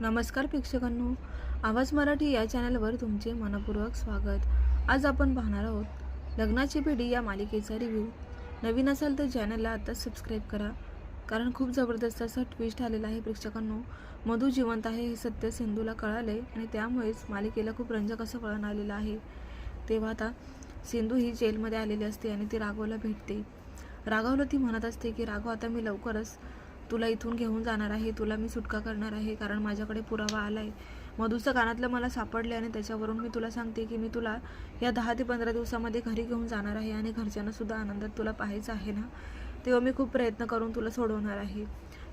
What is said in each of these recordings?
नमस्कार प्रेक्षकांनो. आवाज मराठी या चॅनलवर तुमचे मनपूर्वक स्वागत. आज आपण पाहणार आहोत लग्नाची पिढी या मालिकेचा रिव्ह्यू नवीन असाल तर चॅनलला आता सबस्क्राईब करा. कारण खूप जबरदस्त असा ट्विस्ट आलेला आहे प्रेक्षकांनो. मधू जिवंत आहे हे सत्य सिंधूला कळाले आणि त्यामुळेच मालिकेला खूप रंजक असं वळण आलेलं आहे. तेव्हा आता सिंधू ही जेलमध्ये आलेली असते आणि ती राघवला भेटते. राघवला ती म्हणत असते की राघव आता मी लवकरच तुला इथून घेऊन जाणार आहे तुला मी सुटका करणार आहे कारण माझ्याकडे पुरावा आला आहे मधूचं कानातलं मला सापडले आणि त्याच्यावरून मी तुला सांगते की मी तुला या दहा ते पंधरा दिवसामध्ये घरी घेऊन जाणार आहे आणि घरच्यांनासुद्धा आनंदात तुला पाहायचं आहे ना? तेव्हा मी खूप प्रयत्न करून तुला सोडवणार आहे.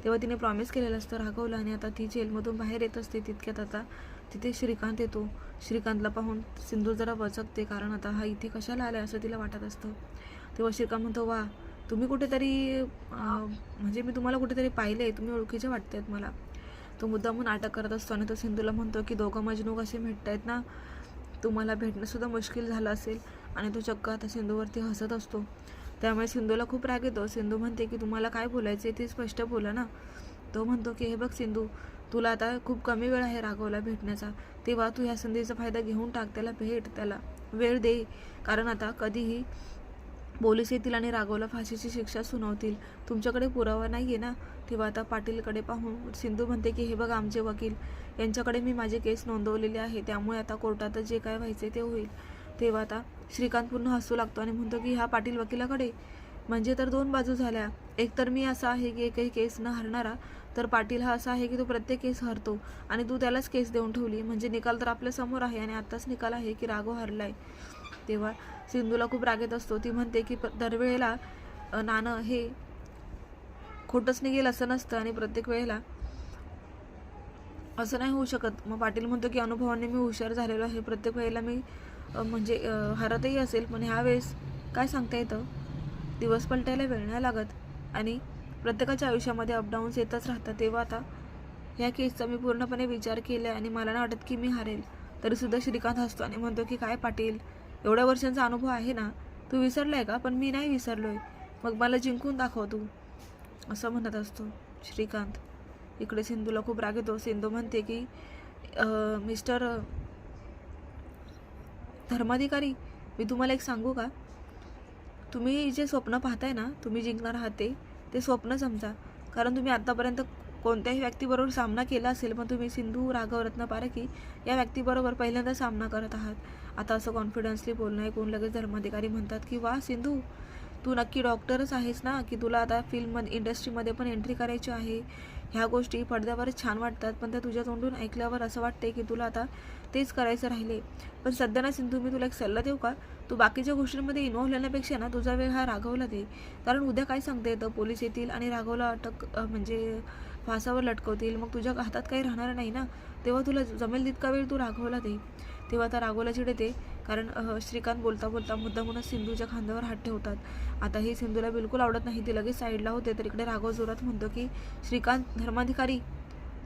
तेव्हा तिने प्रॉमिस केलेलं असतं रागवलं आणि आता ती जेलमधून बाहेर येत असते. तितक्यात आता तिथे श्रीकांत येतो. श्रीकांतला पाहून सिंधू जरा वचकते कारण आता हा इथे कशाला आला असं तिला वाटत असतं. तेव्हा श्रीकांत म्हणतो वा तुम्ही कुठेतरी म्हणजे मी तुम्हाला कुठेतरी पाहिले तुम्ही ओळखीचे वाटतायत मला. तो मुद्दामून अटक करत असतो आणि तो सिंधूला म्हणतो की दोघं मजनू कसे भेटतायत ना तुम्हाला भेटणंसुद्धा मुश्किल झालं असेल आणि तो चक्क आता सिंधूवरती हसत असतो. त्यामुळे सिंधूला खूप राग येतो. सिंधू म्हणते की तुम्हाला काय बोलायचं आहे ते स्पष्ट बोला ना. तो म्हणतो की हे बघ सिंधू तुला आता खूप कमी वेळ आहे राघवला भेटण्याचा. तेव्हा तू ह्या संधीचा फायदा घेऊन टाक त्याला भेट त्याला वेळ दे. कारण आता कधीही पोलीस येतील आणि राघवला फाशीची शिक्षा सुनावतील. तुमच्याकडे पुरावा नाही आहे ना? तेव्हा आता पाटीलकडे पाहून सिंधू म्हणते की हे बघ आमचे वकील यांच्याकडे मी माझे केस नोंदवलेले आहे त्यामुळे आता कोर्टात जे काय व्हायचे ते होईल. तेव्हा आता श्रीकांत पूर्ण हसू लागतो आणि म्हणतो की ह्या पाटील वकिलाकडे? म्हणजे तर दोन बाजू झाल्या. एक तर मी असा आहे की एकही केस न हरणारा तर पाटील हा असा आहे की तो प्रत्येक केस हरतो आणि तू त्यालाच केस देऊन ठेवली. म्हणजे निकाल तर आपल्यासमोर आहे आणि आत्ताच निकाल आहे की राघव हरलाय. तेव्हा सिंधूला खूप राग येत असतो. ती म्हणते की प- दरवेळेला नाणं हे खोटंच निघेल असं नसतं आणि प्रत्येक वेळेला असं नाही होऊ शकत. मग पाटील म्हणतो की अनुभवाने मी हुशार झालेलो आहे. प्रत्येक वेळेला मी म्हणजे हरतही असेल पण ह्या वेळेस काय सांगता येतं? दिवस पलटायला वेळ नाही लागत आणि प्रत्येकाच्या आयुष्यामध्ये अपडाऊन्स येतच राहतात. तेव्हा आता ह्या केसचा मी पूर्णपणे विचार केला आणि मला नाही वाटत की मी हारेल. तरीसुद्धा श्रीकांत हसतो आणि म्हणतो की काय पाटील एवढ्या वर्षांचा अनुभव आहे ना तू विसरलाय का? पण मी नाही विसरलोय. मग मला जिंकून दाखव तू. असं म्हणत असतो श्रीकांत. इकडे सिंधूला खूप राग येतो. सिंधू म्हणते की मिस्टर धर्माधिकारी मी तुम्हाला एक सांगू का? तुम्ही जे स्वप्न पाहताय ना तुम्ही जिंकणार आहात ते ते स्वप्न समजा. कारण तुम्ही आत्तापर्यंत कोणत्याही व्यक्तीबरोबर सामना केला असेल मग तुम्ही सिंधू राघव रत्न पारखी या व्यक्तीबरोबर पहिल्यांदा सामना करत आहात. आता असं कॉन्फिडन्सली बोलणं ऐकून लगेच धर्माधिकारी म्हणतात की वा सिंधू तू नक्की डॉक्टरच आहेस ना? की तुला आता फिल्म इंडस्ट्रीमध्ये पण एंट्री करायची आहे? ह्या गोष्टी पडद्यावर छान वाटतात पण त्या तुझ्या तोंडून ऐकल्यावर असं वाटते की तुला आता तेच करायचं राहिले. पण सध्या ना सिंधू मी तुला एक सल्ला देऊ का? तू बाकीच्या गोष्टींमध्ये इन्व्हॉल्व होण्यापेक्षा ना तुझा वेळ हा राघवला दे. कारण उद्या काय सांगता येतं? पोलीस येतील आणि राघवला अटक म्हणजे फासावर लटकवतील. मग तुझ्या हातात काही राहणार नाही ना? तेव्हा तुला जमेल तितका वेळ तू राघवला दे तेव्हा आता राघवला चिडते कारण श्रीकांत बोलता बोलता मुद्दामूनच सिंधूच्या खांद्यावर हात ठेवतात. आता ही सिंधूला बिलकुल आवडत नाही. ती लगेच साईडला होते तर इकडे राघव जोरात म्हणतो की श्रीकांत धर्माधिकारी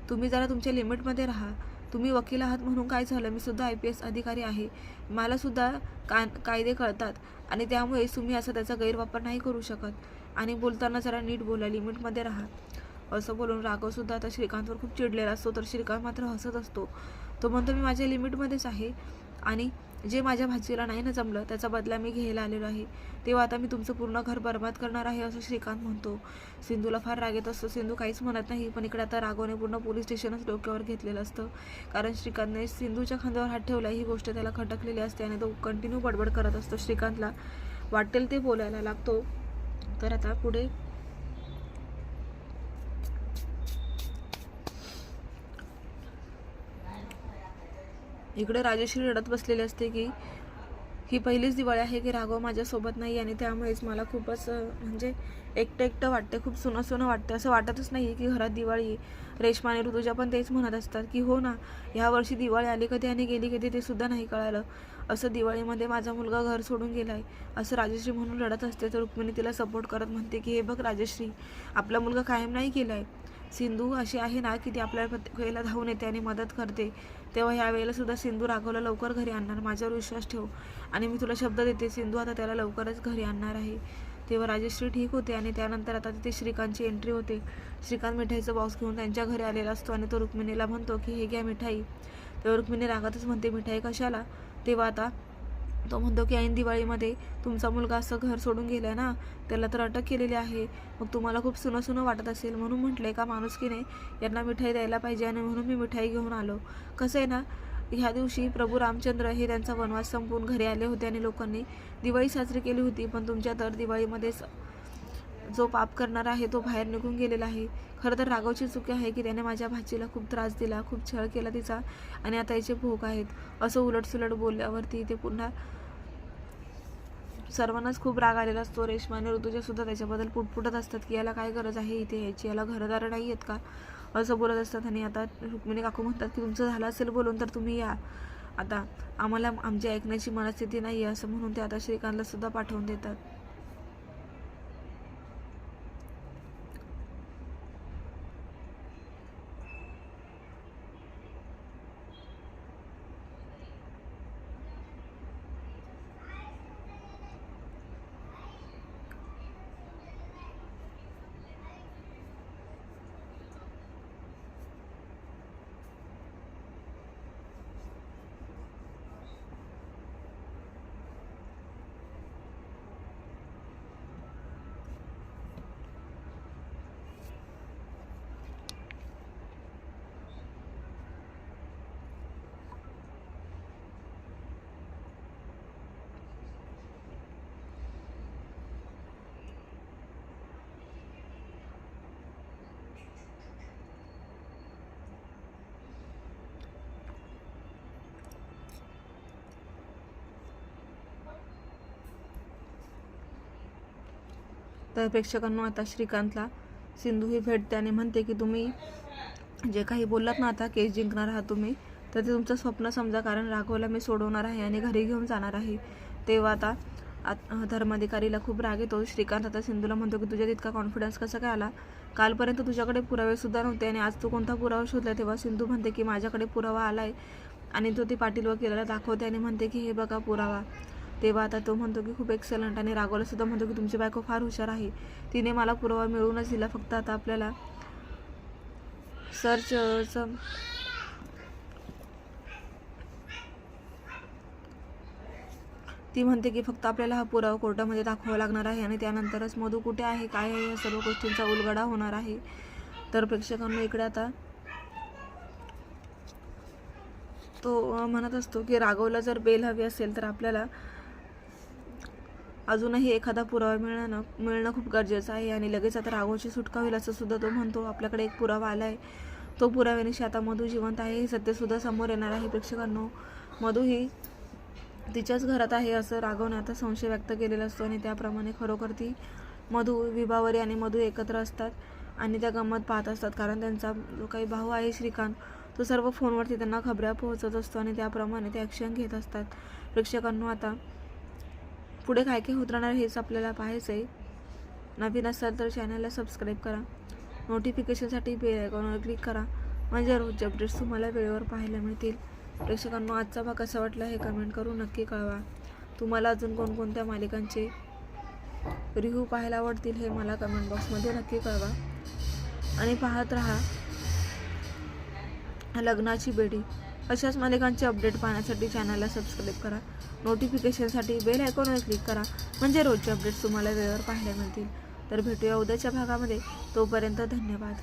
तुम्ही जरा तुमच्या लिमिटमध्ये राहा. तुम्ही वकील आहात म्हणून काय झालं? मी सुद्धा आय पी एस अधिकारी आहे. मलासुद्धा का कायदे कळतात आणि त्यामुळे तुम्ही असं त्याचा गैरवापर नाही करू शकत. आणि बोलताना जरा नीट बोला लिमिटमध्ये राहा. असं बोलून राघवसुद्धा आता श्रीकांतवर खूप चिडलेला असतो तर श्रीकांत मात्र हसत असतो. तो म्हणतो मी माझ्या लिमिटमध्येच आहे आणि जे माझ्या भाजीला नाही ना जमलं त्याचा बदला मी घ्यायला आलेलो आहे. तेव्हा आता मी तुमचं पूर्ण घर बर्बाद करणार आहे असं श्रीकांत म्हणतो. सिंधूला फार राग येत असतो. सिंधू काहीच म्हणत नाही पण इकडे आता राघवने पूर्ण पोलीस स्टेशनच डोक्यावर घेतलेलं असतं. कारण श्रीकांतने सिंधूच्या खांद्यावर हात ठेवला ही गोष्ट त्याला खटकलेली असते आणि तो कंटिन्यू बडबड करत असतो श्रीकांतला. वाटेल ते बोलायला लागतो. तर आता पुढे इकडे राजेश्री रडत बसलेली असते की ही पहिलीच दिवाळी आहे की राघव माझ्यासोबत नाही आणि त्यामुळेच मला खूपच म्हणजे एकटं एकटं वाटते खूप सुनं सुनं वाटते. असं वाटतच नाही की घरात दिवाळी रेश्मा आणि ऋतुजा पण तेच म्हणत असतात की हो ना ह्या वर्षी दिवाळी आली कधी आणि गेली कधी ते सुद्धा नाही कळालं. असं दिवाळीमध्ये माझा मुलगा घर सोडून गेला आहे असं राजश्री म्हणून रडत असते तर रुक्मिणी तिला सपोर्ट करत म्हणते की हे बघ राजश्री आपला मुलगा कायम नाही गेला आहे सिंधू अशी आहे ना की ती आपल्याला प्रत्येक वेळेला धावून येते आणि मदत करते. तेव्हा ह्या वेळेला सुद्धा सिंधू राघवला लवकर घरी आणणार. माझ्यावर विश्वास ठेव. आणि मी तुला शब्द देते. सिंधू आता त्याला लवकरच घरी आणणार आहे. तेव्हा राजश्री ठीक होते आणि त्यानंतर आता तिथे श्रीकांतची एंट्री होते. श्रीकांत मिठाईचं बॉक्स घेऊन त्यांच्या घरी आलेला असतो आणि तो रुक्मिणीला म्हणतो की हे घ्या मिठाई. तेव्हा रुक्मिणी रागातच म्हणते मिठाई कशाला? तेव्हा आता तो म्हणतो की ऐन दिवाळीमध्ये तुमचा मुलगा असं घर सोडून गेलाय ना त्याला तर अटक केलेली आहे. मग तुम्हाला खूप सुनं सुनं वाटत असेल. म्हणून म्हटलंय का माणुसकीने यांना मिठाई द्यायला पाहिजे आणि म्हणून मी मिठाई घेऊन आलो. कसं आहे ना ह्या दिवशी प्रभू रामचंद्र हे त्यांचा वनवास संपवून घरी आले होते आणि लोकांनी दिवाळी साजरी केली होती. पण तुमच्या दर दिवाळीमध्येच जो पाप करणार आहे तो बाहेर निघून गेलेला आहे. खरं तर राघवची चुकी आहे की त्याने माझ्या भाचीला खूप त्रास दिला खूप छळ केला तिचा आणि आता याचे भोग आहेत. असं उलटसुलट बोलल्यावरती ते पुन्हा सर्वांनाच खूप राग आलेला असतो. रेश्मा आणि ऋतूच्या सुद्धा त्याच्याबद्दल पुटपुटत असतात की याला काय गरज आहे इथे यायची याला घरदार नाही आहेत का? असं बोलत असतात आणि आता रुक्मिणी काकू म्हणतात की तुमचं झालं असेल बोलून तर तुम्ही या. आता आम्हाला आमची ऐकण्याची मनस्थिती नाही आहे असं म्हणून ते आता श्रीकांतला सुद्धा पाठवून देतात. तर प्रेक्षकांना आता श्रीकांतला सिंधू ही भेटते आणि म्हणते की तुम्ही जे काही बोललात ना आता केस जिंकणार आहात तुम्ही तर ते तुमचं स्वप्न समजा कारण राघवला मी सोडवणार आहे आणि घरी घेऊन जाणार आहे. तेव्हा आता धर्माधिकारीला खूप राग येतो. श्रीकांत आता सिंधूला म्हणतो की तुझ्यात इतका कॉन्फिडन्स कसा काय आला? कालपर्यंत तुझ्याकडे पुरावेसुद्धा नव्हते आणि आज तू कोणता पुरावा शोधला? तेव्हा सिंधू म्हणते की माझ्याकडे पुरावा आला आहे आणि तो ती पाटील वकिलाला दाखवते आणि म्हणते की हे बघा पुरावा. तेव्हा आता तो म्हणतो की खूप एक्सलंट आणि राघवला सुद्धा म्हणतो की तुमची बायको फार हुशार आहे. तिने मला पुरावा मिळवूनच दिला. फक्त आता आपल्याला सर्चचं ती म्हणते की फक्त आपल्याला हा पुरावा कोर्टामध्ये दाखवावा लागणार आहे आणि त्यानंतरच मधू कुठे आहे काय आहे या सर्व गोष्टींचा उलगडा होणार आहे. तर प्रेक्षकांना इकडे आता तो म्हणत असतो की राघवला जर बेल हवी असेल तर आपल्याला अजूनही एखादा पुरावा मिळणं मिळणं खूप गरजेचं आहे आणि लगेच आता राघवची सुटका होईल असं सुद्धा तो म्हणतो. आपल्याकडे एक पुरावा आला आहे तो पुराव्यानिशी आता मधू जिवंत आहे. हे सत्यसुद्धा समोर येणार आहे. प्रेक्षकांनो मधू ही तिच्याच घरात आहे असं राघवने आता संशय व्यक्त केलेला असतो आणि त्याप्रमाणे खरोखर ती मधू विभावरी आणि मधू एकत्र असतात आणि त्या गंमत पाहत असतात. कारण त्यांचा जो काही भाऊ आहे श्रीकांत तो सर्व फोनवरती त्यांना खबऱ्या पोहोचत असतो आणि त्याप्रमाणे ते ॲक्शन घेत असतात. प्रेक्षकांनो आता पुढे काय काय होत राहणार हेच आपल्याला पाहायचं आहे. नवीन असाल तर चॅनलला सबस्क्राईब करा. नोटिफिकेशनसाठी बेल आयकॉनवर क्लिक करा. म्हणजे रोजचे अपडेट्स तुम्हाला वेळेवर पाहायला मिळतील. प्रेक्षकांना आजचा भाग कसा वाटला हे कमेंट करून नक्की कळवा. तुम्हाला अजून कोणकोणत्या मालिकांचे रिव्ह्यू पाहायला आवडतील हे मला कमेंट बॉक्समध्ये नक्की कळवा. आणि पाहत राहा लग्नाची बेडी अशाच मालिकांचे अपडेट पाहण्यासाठी चॅनलला सबस्क्राईब करा. नोटिफिकेशनसाठी बेल आयकॉनवर क्लिक करा. म्हणजे रोजचे अपडेट्स तुम्हाला वेळेवर पाहायला मिळतील. तर भेटूया उद्याच्या भागामध्ये. तोपर्यंत धन्यवाद.